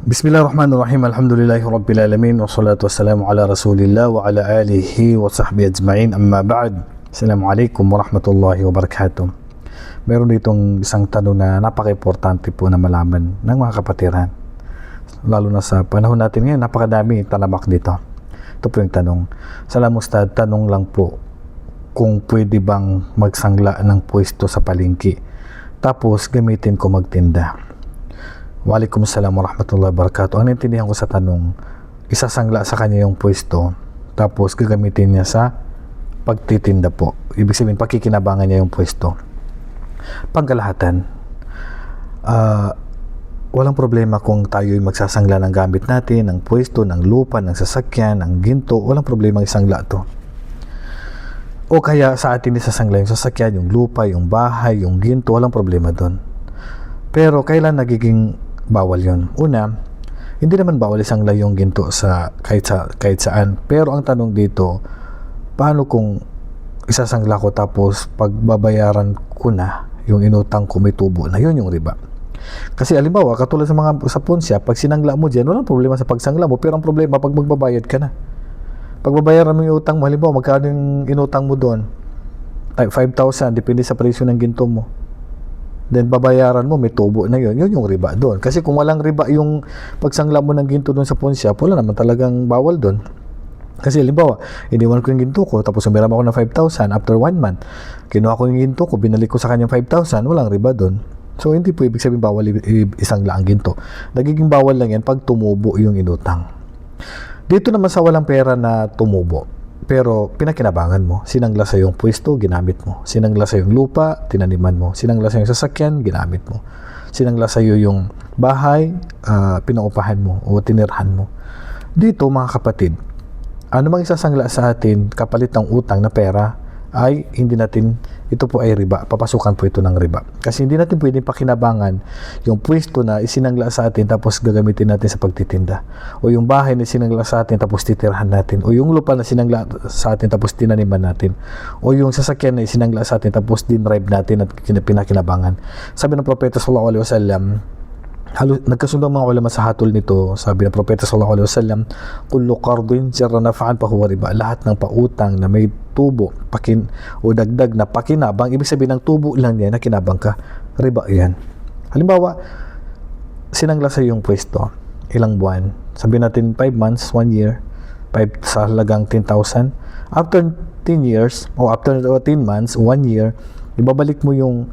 Bismillahirrahmanirrahim. Alhamdulillahi Rabbil Alamin. Wassalatu wassalamu ala Rasulillah wa ala alihi wa sahbihi ajma'in. Amma ba'd. Assalamualaikum warahmatullahi wabarakatuh. Meron ditong isang tanong na napaka-importante po na malaman ng mga kapatiran. Lalo na sa panahon natin ngayon, napakadami talamak dito. Ito po yung tanong. Salam Ustad, tanong lang po kung pwede bang magsangla ng pwesto sa palengke tapos gamitin ko magtinda. Waalaikumsalam warahmatullahi wabarakatuh. Ang naintindihan ko sa tanong, isasangla sa kanya yung pwesto, tapos gagamitin niya sa pagtitinda po. Ibig sabihin, pakikinabangan niya yung pwesto. Pangkalahatan, ah, walang problema kung tayo ay magsasangla ng gamit natin, ng pwesto, ng lupa, ng sasakyan, ng ginto, walang problema isangla to. O kaya sa atin isasangla yung sasakyan, yung lupa, yung bahay, yung ginto, walang problema doon. Pero kailan nagiging bawal yon? Una, hindi naman bawal isang layong ginto sa kahit, sa kahit saan. Pero ang tanong dito, paano kung isasangla ko tapos pagbabayaran ko na yung inutang ko may tubo na yun yung riba. Kasi alimbawa, katulad sa mga sa punsya, pag sinangla mo dyan, walang problema sa pagsangla mo. Pero ang problema, pag magbabayad ka na. Pagbabayaran mo yung utang mo, halimbawa, magkano yung inutang mo doon? Type 5,000, depende sa presyo ng ginto mo then babayaran mo, may tubo na yun, yun yung riba doon. Kasi kung walang riba yung pagsangla mo ng ginto doon sa pawn shop, wala naman talagang bawal doon. Kasi halimbawa, iniwan ko yung ginto ko, tapos umiram ako ng 5,000 after one month. Kinuha ko yung ginto ko, binalik ko sa kanyang 5,000, walang riba doon. So, hindi po ibig sabihin bawal isang laang ginto. Nagiging bawal lang yan pag tumubo yung inutang. Dito naman sa walang pera na tumubo, pero pinakinabangan mo. Sinangla sa yung pwesto, ginamit mo. Sinangla sa yung lupa, tinaniman mo. Sinangla sa yung sasakyan, ginamit mo. Sinangla sa iyo yung bahay, ah, pinaupahan mo o tinirhan mo. Dito mga kapatid, ano mang isasangla sa atin kapalit ng utang na pera ay hindi natin ito po ay riba. Papasukan po ito ng riba. Kasi hindi natin pwedeng pakinabangan yung pwesto na isinangla sa atin tapos gagamitin natin sa pagtitinda. O yung bahay na sinangla sa atin tapos titirhan natin. O yung lupa na sinangla sa atin tapos tinaniman natin. O yung sasakyan na isinangla sa atin tapos dinrive natin at kin- pinakinabangan. Sabi ng Propeta Sallallahu Alaihi Wasallam, Halo, nagkasundo ang mga ulama sa hatol nito. Sabi ng Propeta sallallahu alaihi wasallam, "Kullu qardin jarra naf'an fa huwa riba." Lahat ng pautang na may tubo, pakin o dagdag na pakinabang, ibig sabihin ng tubo lang niya na kinabang ka, riba 'yan. Halimbawa, sinangla sa yung pwesto, ilang buwan. Sabi natin 5 months, 1 year, 5 sa halagang 10,000. After 10 years o after 10 months, 1 year, ibabalik mo yung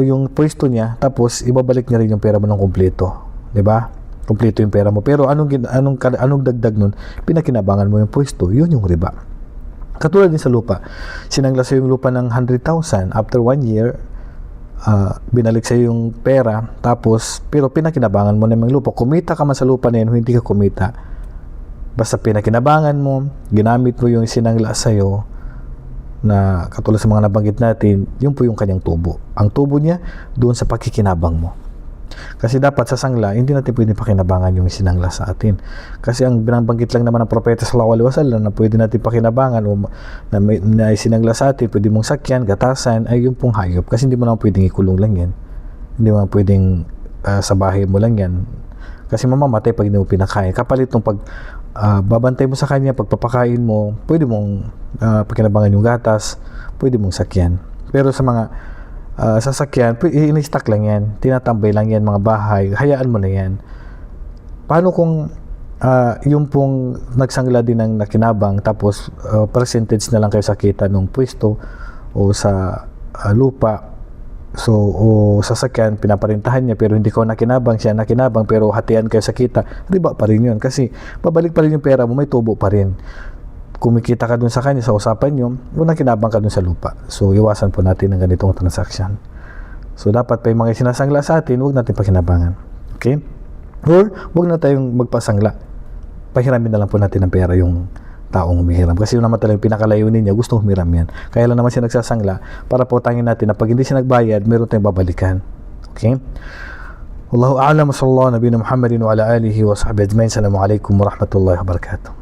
yung pwesto niya tapos ibabalik niya rin yung pera mo ng kumpleto, 'di ba? Kumpleto yung pera mo. Pero anong anong anong dagdag nun? Pinakinabangan mo yung pwesto, 'yun yung riba. Katulad din sa lupa. Sinangla sa yung lupa ng 100,000 after 1 year ah, binalik sa yung pera tapos pero pinakinabangan mo naman yung lupa. Kumita ka man sa lupa na yun, hindi ka kumita. Basta pinakinabangan mo, ginamit mo yung sinangla sa iyo na katulad sa mga nabanggit natin, yun po yung kanyang tubo. Ang tubo niya doon sa pakikinabang mo. Kasi dapat sa sangla, hindi natin pwede pakinabangan yung sinangla sa atin. Kasi ang binabanggit lang naman ng propeta sallallahu alaihi wasallam na pwede natin pakinabangan o na, may, na sinangla sa atin, pwede mong sakyan, gatasan, ay yung pong hayop. Kasi hindi mo naman pwedeng ikulong lang yan. Hindi mo naman pwedeng ah, sa bahay mo lang yan. Kasi mamamatay pag hindi mo pinakain. Kapalit nung pag ah, babantay mo sa kanya, pagpapakain mo, pwede mong ah, pakinabangan yung gatas, pwede mong sakyan. Pero sa mga ah, sasakyan, in-stock lang yan, tinatambay lang yan mga bahay, hayaan mo na yan. Paano kung ah, yung pong nagsangla din ng nakinabang tapos ah, percentage na lang kayo sa kita ng pwesto o sa ah, lupa So, o sasakyan, pinaparintahan niya pero hindi ko nakinabang, siya nakinabang pero hatian kayo sa kita, riba pa rin yun. Kasi babalik pa rin yung pera mo, may tubo pa rin. Kumikita ka dun sa kanya, sa usapan nyo, o nakinabang ka dun sa lupa. So, iwasan po natin ang ganitong transaction. So, dapat pa yung mga sinasangla sa atin, huwag natin pakinabangan. Okay? Or, huwag na tayong magpasangla. Pahiramin na lang po natin ng pera yung taong humihiram. Kasi yun naman talaga pinakalayunin niya, gusto humiram yan. Kaya lang naman siya nagsasangla para pautangin natin na pag hindi siya nagbayad, meron tayong babalikan. Okay? Wallahu a'lam wa sallallahu nabiyina Muhammadin wa ala alihi wa sahbihi ajma'in. Assalamu alaikum wa rahmatullahi wa barakatuh.